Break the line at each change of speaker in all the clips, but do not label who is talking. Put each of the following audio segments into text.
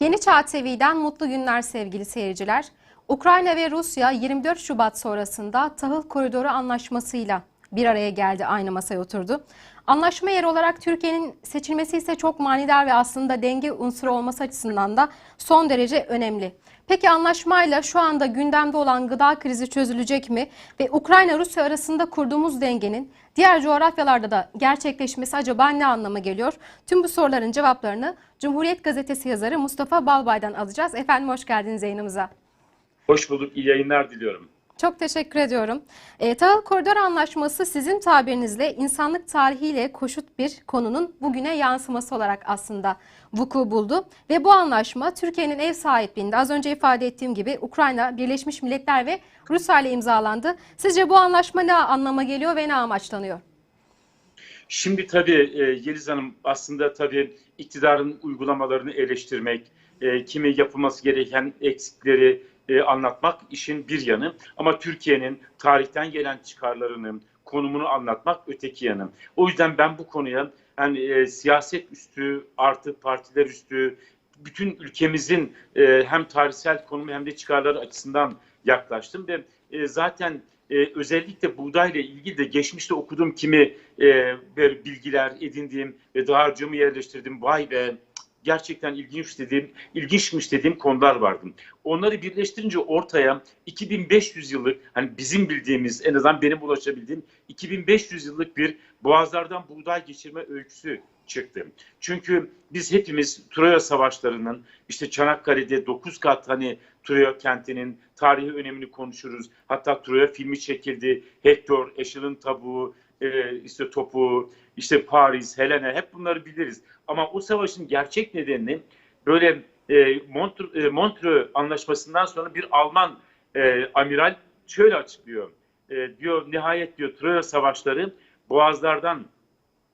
Yeni Çağ TV'den mutlu günler sevgili seyirciler. Ukrayna ve Rusya 24 Şubat sonrasında tahıl koridoru anlaşmasıyla bir araya geldi, aynı masaya oturdu. Anlaşma yeri olarak Türkiye'nin seçilmesi ise çok manidar ve aslında denge unsuru olması açısından da son derece önemli. Peki anlaşmayla şu anda gündemde olan gıda krizi çözülecek mi ve Ukrayna-Rusya arasında kurduğumuz dengenin diğer coğrafyalarda da gerçekleşmesi acaba ne anlama geliyor? Tüm bu soruların cevaplarını Cumhuriyet Gazetesi yazarı Mustafa Balbay'dan alacağız. Efendim hoş geldiniz yayınımıza.
Hoş bulduk, iyi yayınlar diliyorum.
Çok teşekkür ediyorum. E, Tahıl Koridor Anlaşması sizin tabirinizle insanlık tarihiyle koşut bir konunun bugüne yansıması olarak aslında vuku buldu. Ve bu anlaşma Türkiye'nin ev sahipliğinde az önce ifade ettiğim gibi Ukrayna, Birleşmiş Milletler ve Rusya ile imzalandı. Sizce bu anlaşma ne anlama geliyor ve ne amaçlanıyor?
Şimdi tabii e, Yeliz Hanım aslında tabii iktidarın uygulamalarını eleştirmek, e, kimi yapılması gereken eksikleri e, anlatmak işin bir yanı. Ama Türkiye'nin tarihten gelen çıkarlarını, konumunu anlatmak öteki yanı. O yüzden ben bu konuya yani e, siyaset üstü artı partiler üstü bütün ülkemizin e, hem tarihsel konumu hem de çıkarları açısından yaklaştım ve e, zaten e, özellikle buğdayla ilgili de geçmişte okuduğum kimi e, bilgiler edindiğim ve dağarcığımı yerleştirdim. Vay be gerçekten ilginç dediğim, ilginçmiş dediğim konular vardı. Onları birleştirince ortaya 2500 yıllık hani bizim bildiğimiz en azından benim ulaşabildiğim 2500 yıllık bir boğazlardan buğday geçirme öyküsü çıktı. Çünkü biz hepimiz Troya savaşlarının işte Çanakkale'de 9 kat hani Troya kentinin tarihi önemini konuşuruz. Hatta Troya filmi çekildi. Hector, Eşil'in tabuğu, e, işte topu, işte Paris, Helena hep bunları biliriz. Ama o savaşın gerçek nedenini böyle e, Montreux, e, Montreux anlaşmasından sonra bir Alman e, amiral şöyle açıklıyor. E, diyor nihayet diyor Troya savaşları boğazlardan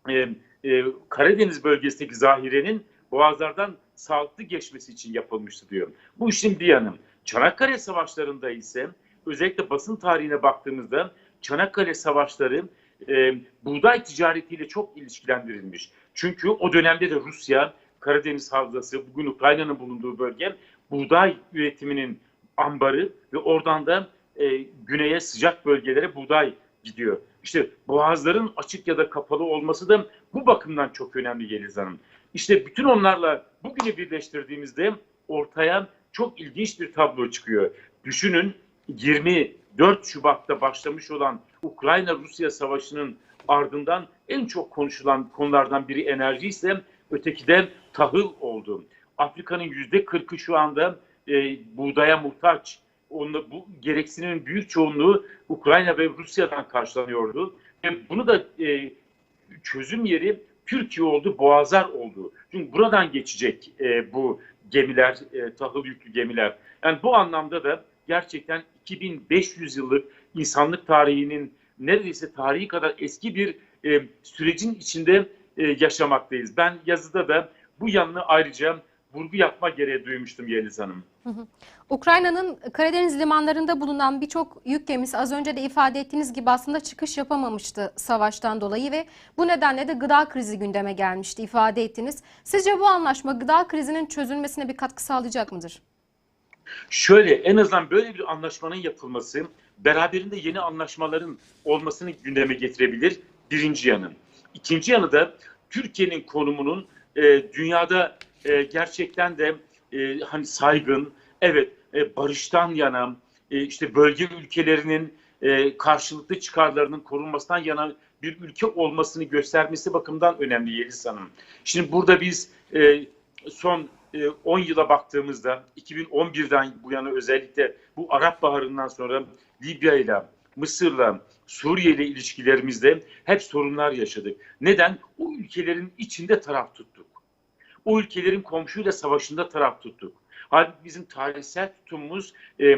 e, e, Karadeniz bölgesindeki zahirenin boğazlardan sağlıklı geçmesi için yapılmıştı diyor. Bu işin bir yanı. Çanakkale savaşlarında ise özellikle basın tarihine baktığımızda Çanakkale savaşları e, buğday ticaretiyle çok ilişkilendirilmiş. Çünkü o dönemde de Rusya, Karadeniz Havzası, bugün Ukrayna'nın bulunduğu bölge buğday üretiminin ambarı ve oradan da e, güneye sıcak bölgelere buğday gidiyor. İşte boğazların açık ya da kapalı olması da bu bakımdan çok önemli Yeliz Hanım. İşte bütün onlarla bugünü birleştirdiğimizde ortaya çok ilginç bir tablo çıkıyor. Düşünün 24 Şubat'ta başlamış olan Ukrayna-Rusya savaşının ardından en çok konuşulan konulardan biri enerji ise öteki de tahıl oldu. Afrika'nın yüzde 40'ı şu anda e, buğdaya muhtaç. Onda bu gereksinimin büyük çoğunluğu Ukrayna ve Rusya'dan karşılanıyordu. Ve bunu da e, çözüm yeri Türkiye oldu, Boğazlar oldu. Çünkü buradan geçecek e, bu gemiler, e, tahıl yüklü gemiler. Yani bu anlamda da gerçekten 2500 yıllık insanlık tarihinin neredeyse tarihi kadar eski bir e, sürecin içinde e, yaşamaktayız. Ben yazıda da bu yanını ayrıca vurgu yapma gereği duymuştum Yeliz Hanım.
Ukrayna'nın Karadeniz limanlarında bulunan birçok yük gemisi az önce de ifade ettiğiniz gibi aslında çıkış yapamamıştı savaştan dolayı ve bu nedenle de gıda krizi gündeme gelmişti ifade ettiniz. Sizce bu anlaşma gıda krizinin çözülmesine bir katkı sağlayacak mıdır?
Şöyle en azından böyle bir anlaşmanın yapılması beraberinde yeni anlaşmaların olmasını gündeme getirebilir birinci yanı. İkinci yanı da Türkiye'nin konumunun e, dünyada e, gerçekten de e, hani saygın, evet e, barıştan yana, e, işte bölge ülkelerinin e, karşılıklı çıkarlarının korunmasından yana bir ülke olmasını göstermesi bakımından önemli Yeliz Hanım. Şimdi burada biz e, son 10 yıla baktığımızda 2011'den bu yana özellikle bu Arap Baharı'ndan sonra Libya ile Mısır'la Suriye ile ilişkilerimizde hep sorunlar yaşadık. Neden? O ülkelerin içinde taraf tuttuk. O ülkelerin komşuyla savaşında taraf tuttuk. Halbuki bizim tarihsel tutumumuz e,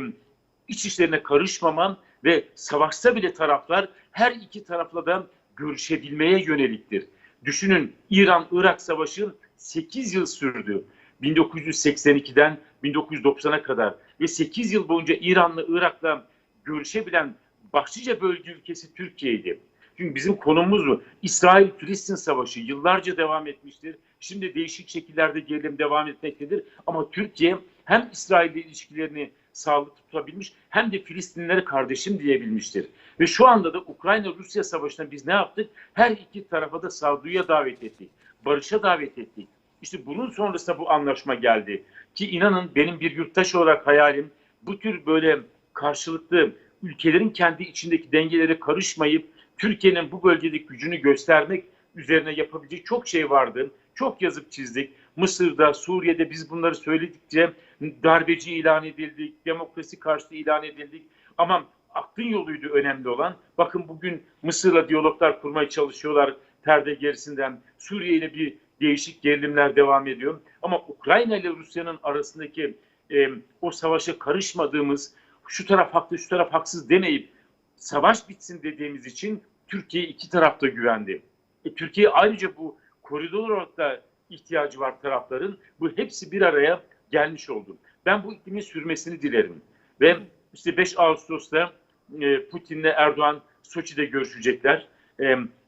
iç işlerine karışmamam ve savaşsa bile taraflar her iki tarafla da görüşebilmeye yöneliktir. Düşünün İran-Irak savaşı 8 yıl sürdü. 1982'den 1990'a kadar ve 8 yıl boyunca İran'la Irak'la görüşebilen başlıca bölge ülkesi Türkiye'ydi. Çünkü bizim konumuz bu. İsrail-Filistin savaşı yıllarca devam etmiştir. Şimdi değişik şekillerde gerilim devam etmektedir. Ama Türkiye hem İsrail ile ilişkilerini sağlıklı tutabilmiş hem de Filistinlilere kardeşim diyebilmiştir. Ve şu anda da Ukrayna-Rusya savaşında biz ne yaptık? Her iki tarafa da sağduyuya davet ettik. Barışa davet ettik. İşte bunun sonrasında bu anlaşma geldi. Ki inanın benim bir yurttaş olarak hayalim bu tür böyle karşılıklı ülkelerin kendi içindeki dengelere karışmayıp Türkiye'nin bu bölgedeki gücünü göstermek üzerine yapabileceği çok şey vardı. Çok yazıp çizdik. Mısır'da, Suriye'de biz bunları söyledikçe darbeci ilan edildik, demokrasi karşıtı ilan edildik. Ama aklın yoluydu önemli olan. Bakın bugün Mısır'la diyaloglar kurmaya çalışıyorlar perde gerisinden. Suriye ile bir değişik gerilimler devam ediyor. Ama Ukrayna ile Rusya'nın arasındaki e, o savaşa karışmadığımız, şu taraf haklı, şu taraf haksız demeyip savaş bitsin dediğimiz için Türkiye iki tarafta güvendi. E, Türkiye ayrıca bu koridor olarak da ihtiyacı var tarafların. Bu hepsi bir araya gelmiş oldu. Ben bu iklimin sürmesini dilerim. Ve işte 5 Ağustos'ta e, Putin'le Erdoğan Soçi'de görüşecekler.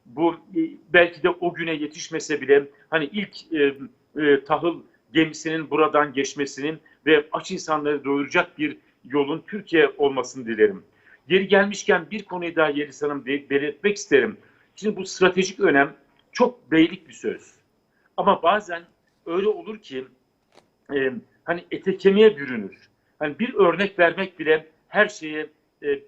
Bu e, belki de o güne yetişmese bile hani ilk e, e, tahıl gemisinin buradan geçmesinin ve aç insanları doyuracak bir yolun Türkiye olmasını dilerim. Geri gelmişken bir konuyu daha Yeliz Hanım belirtmek isterim. Şimdi bu stratejik önem çok beylik bir söz. Ama bazen öyle olur ki e, hani ete kemiğe bürünür. Hani bir örnek vermek bile her şeye e, e,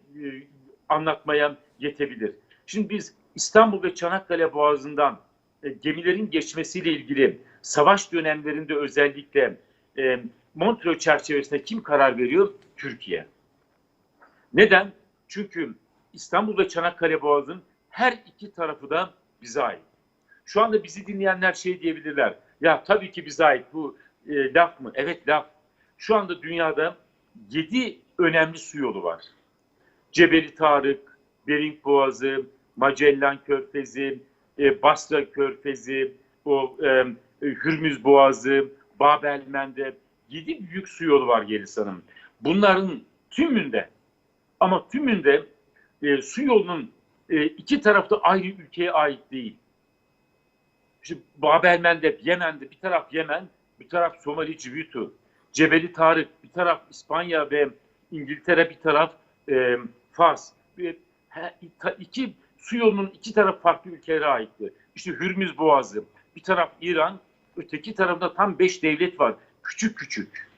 anlatmaya yetebilir. Şimdi biz İstanbul ve Çanakkale Boğazı'ndan e, gemilerin geçmesiyle ilgili savaş dönemlerinde özellikle e, Montreux çerçevesinde kim karar veriyor? Türkiye. Neden? Çünkü İstanbul ve Çanakkale Boğazı'nın her iki tarafı da bize ait. Şu anda bizi dinleyenler şey diyebilirler. Ya tabii ki bize ait bu e, laf mı? Evet laf. Şu anda dünyada yedi önemli su yolu var. Cebeli Tarık, Bering Boğazı, Magellan Körfezi, e, Basra Körfezi, o e, Hürmüz Boğazı, Babel Mendeb, yedi büyük su yolu var Yeliz Hanım. Bunların tümünde ama tümünde e, su yolunun e, iki tarafta ayrı ülkeye ait değil. Şimdi Babel Mendeb Yemen'de bir taraf Yemen, bir taraf Somali, Cibuti. Cebeli Tarık bir taraf İspanya ve İngiltere bir taraf e, Fas. Bir, he, iki su yolunun iki taraf farklı ülkelere aitti. İşte Hürmüz Boğazı. Bir taraf İran, öteki tarafta tam beş devlet var. Küçük küçük.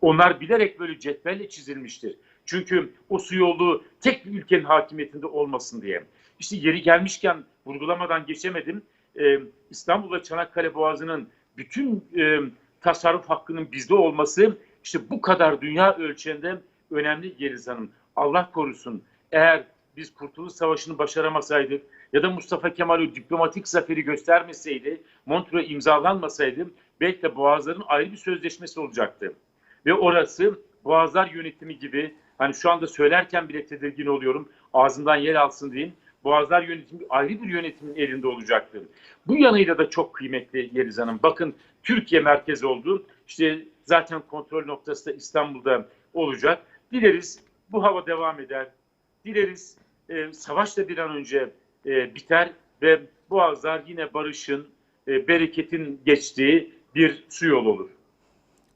Onlar bilerek böyle cetvelle çizilmiştir. Çünkü o su yolu tek bir ülkenin hakimiyetinde olmasın diye. İşte yeri gelmişken vurgulamadan geçemedim. Ee, İstanbul ve Çanakkale Boğazı'nın bütün e, tasarruf hakkının bizde olması işte bu kadar dünya ölçeğinde önemli Yeliz Hanım. Allah korusun eğer biz Kurtuluş Savaşı'nı başaramasaydık ya da Mustafa Kemal diplomatik zaferi göstermeseydi, Montreux imzalanmasaydı belki de Boğazların ayrı bir sözleşmesi olacaktı. Ve orası Boğazlar yönetimi gibi hani şu anda söylerken bile tedirgin oluyorum ağzından yer alsın diyeyim. Boğazlar yönetimi ayrı bir yönetimin elinde olacaktır. Bu yanıyla da çok kıymetli Yeliz Hanım. Bakın Türkiye merkezi oldu. İşte zaten kontrol noktası da İstanbul'da olacak. Dileriz bu hava devam eder. Dileriz e, savaş da bir an önce e, biter ve Boğazlar yine barışın, e, bereketin geçtiği bir su yolu olur.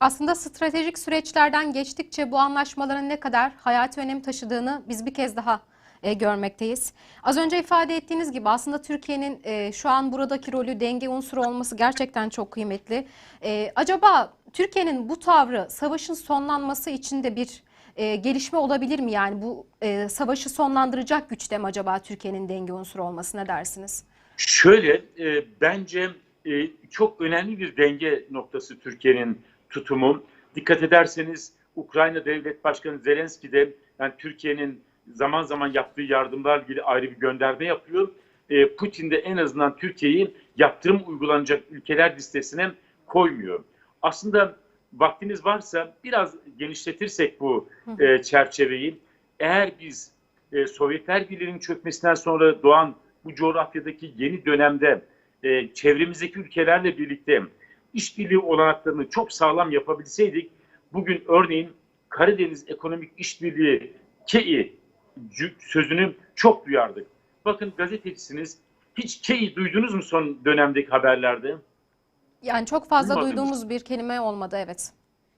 Aslında stratejik süreçlerden geçtikçe bu anlaşmaların ne kadar hayati önem taşıdığını biz bir kez daha e, görmekteyiz. Az önce ifade ettiğiniz gibi aslında Türkiye'nin e, şu an buradaki rolü denge unsuru olması gerçekten çok kıymetli. E, acaba Türkiye'nin bu tavrı savaşın sonlanması için de bir e, gelişme olabilir mi? Yani bu e, savaşı sonlandıracak güçte mi acaba Türkiye'nin denge unsuru olması ne dersiniz?
Şöyle e, bence e, çok önemli bir denge noktası Türkiye'nin tutumu. Dikkat ederseniz Ukrayna Devlet Başkanı Zelenski de yani Türkiye'nin zaman zaman yaptığı yardımlarla ilgili ayrı bir gönderme yapıyor. E, Putin de en azından Türkiye'yi yaptırım uygulanacak ülkeler listesine koymuyor. Aslında vaktiniz varsa biraz genişletirsek bu e, çerçeveyi. Eğer biz e, Sovyetler Birliği'nin çökmesinden sonra doğan bu coğrafyadaki yeni dönemde e, çevremizdeki ülkelerle birlikte işbirliği olanaklarını çok sağlam yapabilseydik bugün örneğin Karadeniz Ekonomik İşbirliği KEİ sözünü çok duyardık. Bakın gazetecisiniz. Hiç K'yi duydunuz mu son dönemdeki haberlerde?
Yani çok fazla
Duymadınız.
duyduğumuz bir kelime olmadı evet.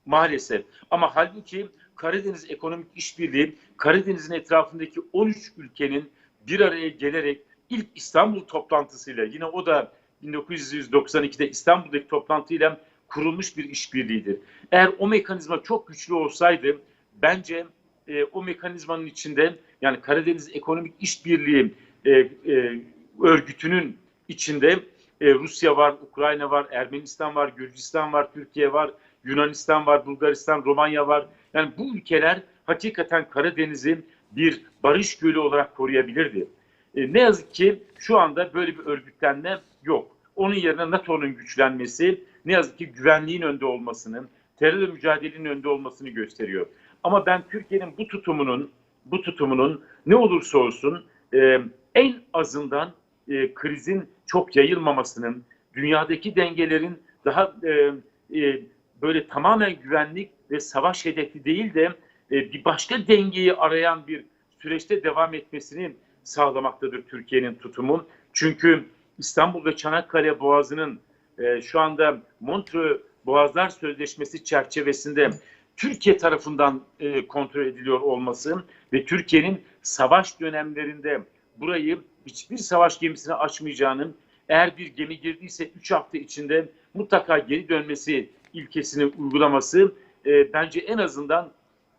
Maalesef. Ama halbuki Karadeniz Ekonomik İşbirliği Karadeniz'in etrafındaki 13 ülkenin bir araya gelerek ilk İstanbul toplantısıyla yine o da 1992'de İstanbul'daki toplantıyla kurulmuş bir işbirliğidir. Eğer o mekanizma çok güçlü olsaydı bence e, o mekanizmanın içinde yani Karadeniz Ekonomik İşbirliği e, e, örgütünün içinde e, Rusya var, Ukrayna var, Ermenistan var, Gürcistan var, Türkiye var, Yunanistan var, Bulgaristan, Romanya var. Yani bu ülkeler hakikaten Karadeniz'i bir barış gölü olarak koruyabilirdi. E, ne yazık ki şu anda böyle bir örgütlenme yok. Onun yerine NATO'nun güçlenmesi ne yazık ki güvenliğin önde olmasının, terörle mücadelenin önde olmasını gösteriyor. Ama ben Türkiye'nin bu tutumunun bu tutumunun ne olursa olsun e, en azından e, krizin çok yayılmamasının, dünyadaki dengelerin daha e, e, böyle tamamen güvenlik ve savaş hedefi değil de e, bir başka dengeyi arayan bir süreçte devam etmesini sağlamaktadır Türkiye'nin tutumu. Çünkü İstanbul ve Çanakkale Boğazı'nın e, şu anda Montreux Boğazlar Sözleşmesi çerçevesinde Türkiye tarafından e, kontrol ediliyor olması ve Türkiye'nin savaş dönemlerinde burayı hiçbir savaş gemisine açmayacağının eğer bir gemi girdiyse 3 hafta içinde mutlaka geri dönmesi ilkesini uygulaması e, bence en azından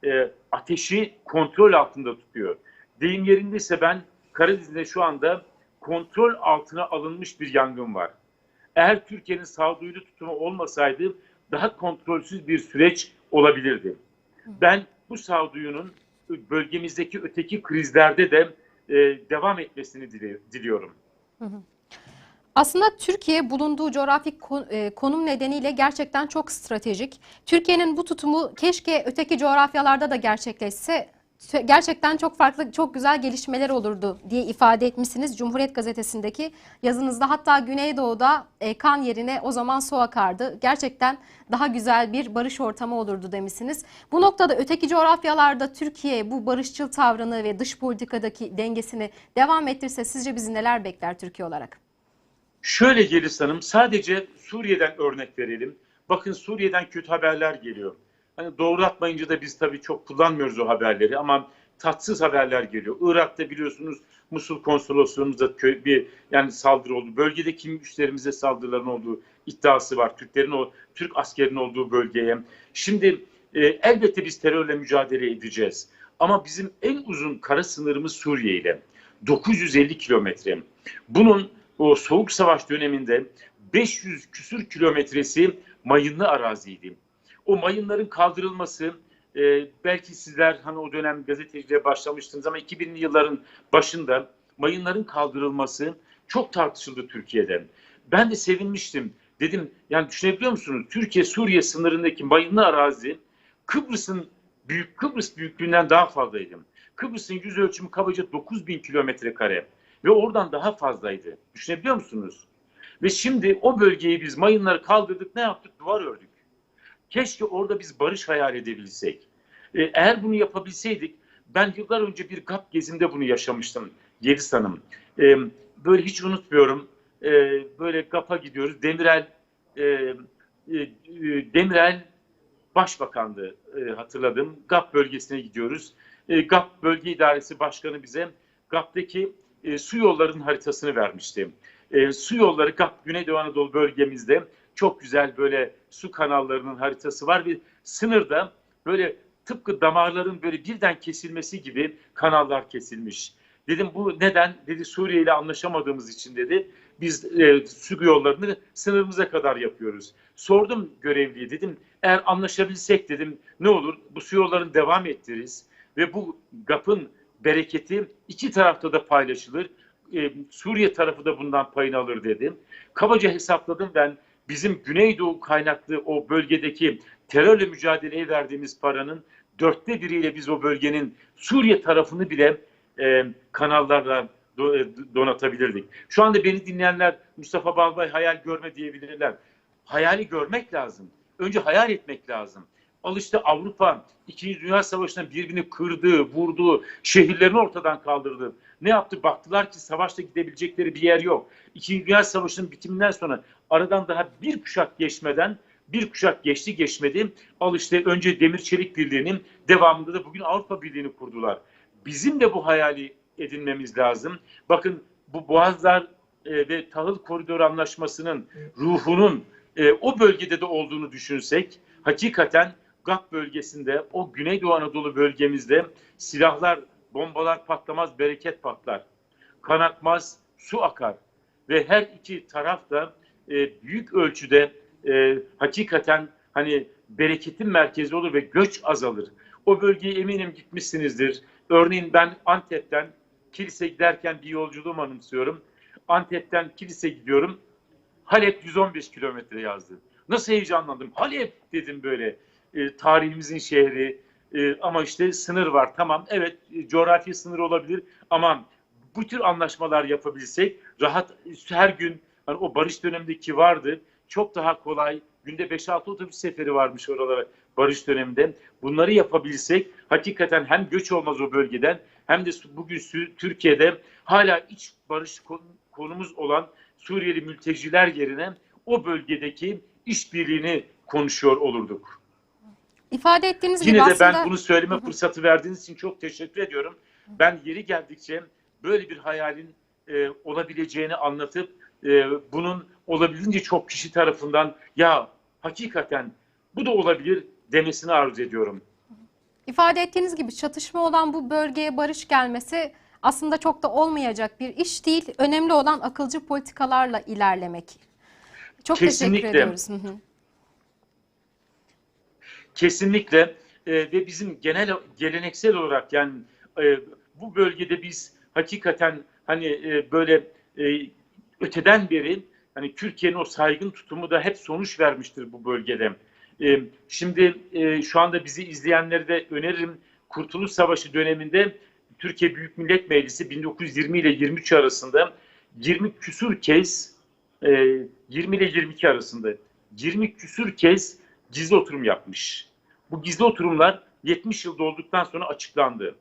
e, ateşi kontrol altında tutuyor. Deyim yerindeyse ben Karadeniz'de şu anda kontrol altına alınmış bir yangın var. Eğer Türkiye'nin sağduyulu tutumu olmasaydı daha kontrolsüz bir süreç olabilirdi. Ben bu sağduyunun bölgemizdeki öteki krizlerde de e, devam etmesini dili- diliyorum.
Aslında Türkiye bulunduğu coğrafik e, konum nedeniyle gerçekten çok stratejik. Türkiye'nin bu tutumu keşke öteki coğrafyalarda da gerçekleşse gerçekten çok farklı, çok güzel gelişmeler olurdu diye ifade etmişsiniz Cumhuriyet Gazetesi'ndeki yazınızda. Hatta Güneydoğu'da e, kan yerine o zaman su akardı. Gerçekten daha güzel bir barış ortamı olurdu demişsiniz. Bu noktada öteki coğrafyalarda Türkiye bu barışçıl tavrını ve dış politikadaki dengesini devam ettirse sizce bizi neler bekler Türkiye olarak?
Şöyle Gelis Hanım, sadece Suriye'den örnek verelim. Bakın Suriye'den kötü haberler geliyor. Hani doğrulatmayınca da biz tabii çok kullanmıyoruz o haberleri ama tatsız haberler geliyor. Irak'ta biliyorsunuz Musul konsolosluğumuzda kö- bir yani saldırı oldu. Bölgede kim üslerimize saldırıların olduğu iddiası var. Türklerin o Türk askerinin olduğu bölgeye. Şimdi e, elbette biz terörle mücadele edeceğiz. Ama bizim en uzun kara sınırımız Suriye ile. 950 kilometre. Bunun o soğuk savaş döneminde 500 küsür kilometresi mayınlı araziydi. O mayınların kaldırılması e, belki sizler hani o dönem gazeteciliğe başlamıştınız ama 2000'li yılların başında mayınların kaldırılması çok tartışıldı Türkiye'de. Ben de sevinmiştim. Dedim yani düşünebiliyor musunuz? Türkiye Suriye sınırındaki mayınlı arazi Kıbrıs'ın büyük Kıbrıs büyüklüğünden daha fazlaydı. Kıbrıs'ın yüz ölçümü kabaca 9000 kilometre kare ve oradan daha fazlaydı. Düşünebiliyor musunuz? Ve şimdi o bölgeyi biz mayınları kaldırdık ne yaptık? Duvar ördük. Keşke orada biz barış hayal edebilsek. Ee, eğer bunu yapabilseydik, ben yıllar önce bir GAP gezimde bunu yaşamıştım Yeliz Hanım. Ee, böyle hiç unutmuyorum. Ee, böyle GAP'a gidiyoruz. Demirel e, e, e, Demirel Başbakandı e, hatırladım. GAP bölgesine gidiyoruz. E, GAP Bölge İdaresi Başkanı bize GAP'taki e, su yollarının haritasını vermişti. E, su yolları GAP Güneydoğu Anadolu bölgemizde çok güzel böyle su kanallarının haritası var ve sınırda böyle tıpkı damarların böyle birden kesilmesi gibi kanallar kesilmiş. Dedim bu neden? Dedi Suriye ile anlaşamadığımız için dedi. Biz e, su yollarını sınırımıza kadar yapıyoruz. Sordum görevliye dedim eğer anlaşabilsek dedim ne olur bu su yollarını devam ettiririz ve bu GAP'ın bereketi iki tarafta da paylaşılır. E, Suriye tarafı da bundan payını alır dedim. Kabaca hesapladım ben bizim Güneydoğu kaynaklı o bölgedeki terörle mücadeleye verdiğimiz paranın dörtte biriyle biz o bölgenin Suriye tarafını bile e, kanallarla do- e, donatabilirdik. Şu anda beni dinleyenler Mustafa Balbay hayal görme diyebilirler. Hayali görmek lazım. Önce hayal etmek lazım. Al işte Avrupa İkinci Dünya Savaşı'nda birbirini kırdı, vurdu, şehirlerini ortadan kaldırdı. Ne yaptı? Baktılar ki savaşta gidebilecekleri bir yer yok. İkinci Dünya Savaşı'nın bitiminden sonra aradan daha bir kuşak geçmeden bir kuşak geçti geçmedi. Al işte önce Demir Çelik Birliği'nin devamında da bugün Avrupa Birliği'ni kurdular. Bizim de bu hayali edinmemiz lazım. Bakın bu Boğazlar e, ve Tahıl Koridoru Anlaşması'nın ruhunun e, o bölgede de olduğunu düşünsek hakikaten GAP bölgesinde o Güneydoğu Anadolu bölgemizde silahlar, bombalar patlamaz, bereket patlar. Kan akmaz, su akar. Ve her iki taraf da e, büyük ölçüde e, hakikaten hani bereketin merkezi olur ve göç azalır. O bölgeye eminim gitmişsinizdir. Örneğin ben Antep'ten kilise giderken bir yolculuğum anımsıyorum. Antep'ten kilise gidiyorum. Halep 115 kilometre yazdı. Nasıl heyecanlandım. Halep dedim böyle. E, tarihimizin şehri E, ama işte sınır var. Tamam evet e, coğrafi sınır olabilir ama bu tür anlaşmalar yapabilsek rahat her gün hani o barış dönemindeki vardı. Çok daha kolay. Günde 5-6 otobüs seferi varmış oralara barış döneminde. Bunları yapabilsek hakikaten hem göç olmaz o bölgeden hem de bugün Türkiye'de hala iç barış konu- konumuz olan Suriyeli mülteciler yerine o bölgedeki işbirliğini konuşuyor olurduk.
İfade ettiğiniz gibi
Yine de
aslında
ben bunu söyleme fırsatı verdiğiniz için çok teşekkür ediyorum. Ben yeri geldikçe böyle bir hayalin e, olabileceğini anlatıp e, bunun olabildiğince çok kişi tarafından ya hakikaten bu da olabilir demesini arzu ediyorum.
ifade ettiğiniz gibi çatışma olan bu bölgeye barış gelmesi aslında çok da olmayacak bir iş değil. Önemli olan akılcı politikalarla ilerlemek. Çok
Kesinlikle.
teşekkür ediyoruz.
Kesinlikle e, ve bizim genel geleneksel olarak yani e, bu bölgede biz hakikaten hani e, böyle e, öteden beri hani Türkiye'nin o saygın tutumu da hep sonuç vermiştir bu bölgede. E, şimdi e, şu anda bizi izleyenlere de öneririm. Kurtuluş Savaşı döneminde Türkiye Büyük Millet Meclisi 1920 ile 23 arasında 20 küsur kez e, 20 ile 22 arasında 20 küsur kez gizli oturum yapmış. Bu gizli oturumlar 70 yıl dolduktan sonra açıklandı.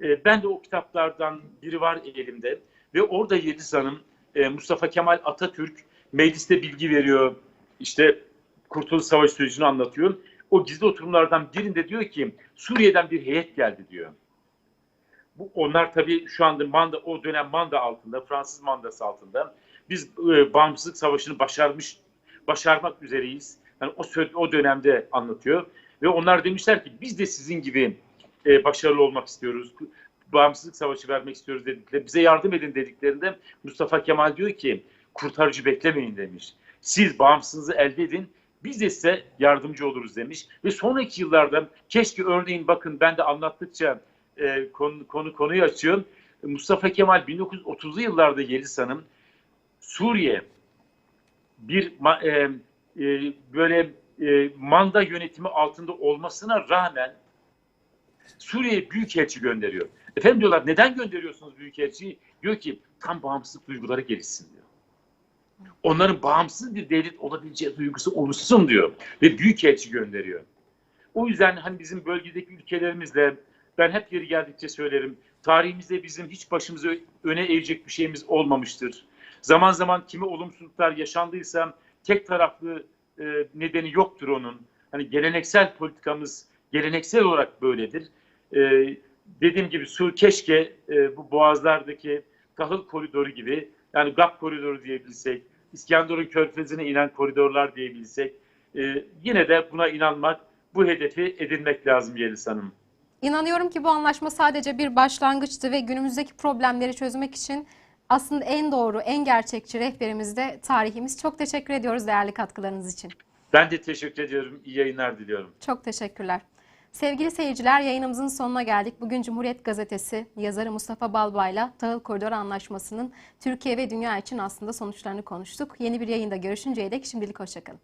E, ben de o kitaplardan biri var elimde ve orada Yeliz Hanım, e, Mustafa Kemal Atatürk mecliste bilgi veriyor. İşte Kurtuluş Savaşı sürecini anlatıyor. O gizli oturumlardan birinde diyor ki Suriye'den bir heyet geldi diyor. Bu onlar tabii şu anda manda o dönem manda altında, Fransız mandası altında. Biz e, bağımsızlık savaşını başarmış başarmak üzereyiz. Yani o o dönemde anlatıyor ve onlar demişler ki biz de sizin gibi e, başarılı olmak istiyoruz. Bağımsızlık savaşı vermek istiyoruz dedikleri. Bize yardım edin dediklerinde Mustafa Kemal diyor ki kurtarıcı beklemeyin demiş. Siz bağımsızlığınızı elde edin. Biz de size yardımcı oluruz demiş. Ve sonraki yıllarda keşke örneğin bakın ben de anlattıkça e, konu, konu konuyu açıyorum. Mustafa Kemal 1930'lu yıllarda Yeliz Hanım Suriye bir e, e, böyle e, manda yönetimi altında olmasına rağmen Suriye'ye büyükelçi gönderiyor. Efendim diyorlar neden gönderiyorsunuz büyükelçiyi? Diyor ki tam bağımsızlık duyguları gelişsin diyor. Onların bağımsız bir devlet olabileceği duygusu oluşsun diyor. Ve büyükelçi gönderiyor. O yüzden hani bizim bölgedeki ülkelerimizle ben hep yeri geldikçe söylerim. Tarihimizde bizim hiç başımıza öne eğecek bir şeyimiz olmamıştır. Zaman zaman kimi olumsuzluklar yaşandıysa tek taraflı e, nedeni yoktur onun. Hani geleneksel politikamız geleneksel olarak böyledir. E, dediğim gibi su keşke e, bu boğazlardaki tahıl koridoru gibi yani GAP koridoru diyebilsek, İskenderun körfezine inen koridorlar diyebilsek e, yine de buna inanmak, bu hedefi edinmek lazım Yeliz Hanım.
İnanıyorum ki bu anlaşma sadece bir başlangıçtı ve günümüzdeki problemleri çözmek için aslında en doğru, en gerçekçi rehberimiz de tarihimiz. Çok teşekkür ediyoruz değerli katkılarınız için.
Ben de teşekkür ediyorum. İyi yayınlar diliyorum.
Çok teşekkürler. Sevgili seyirciler yayınımızın sonuna geldik. Bugün Cumhuriyet Gazetesi yazarı Mustafa Balbay'la Tahıl Koridoru Anlaşması'nın Türkiye ve dünya için aslında sonuçlarını konuştuk. Yeni bir yayında görüşünceye dek şimdilik hoşçakalın.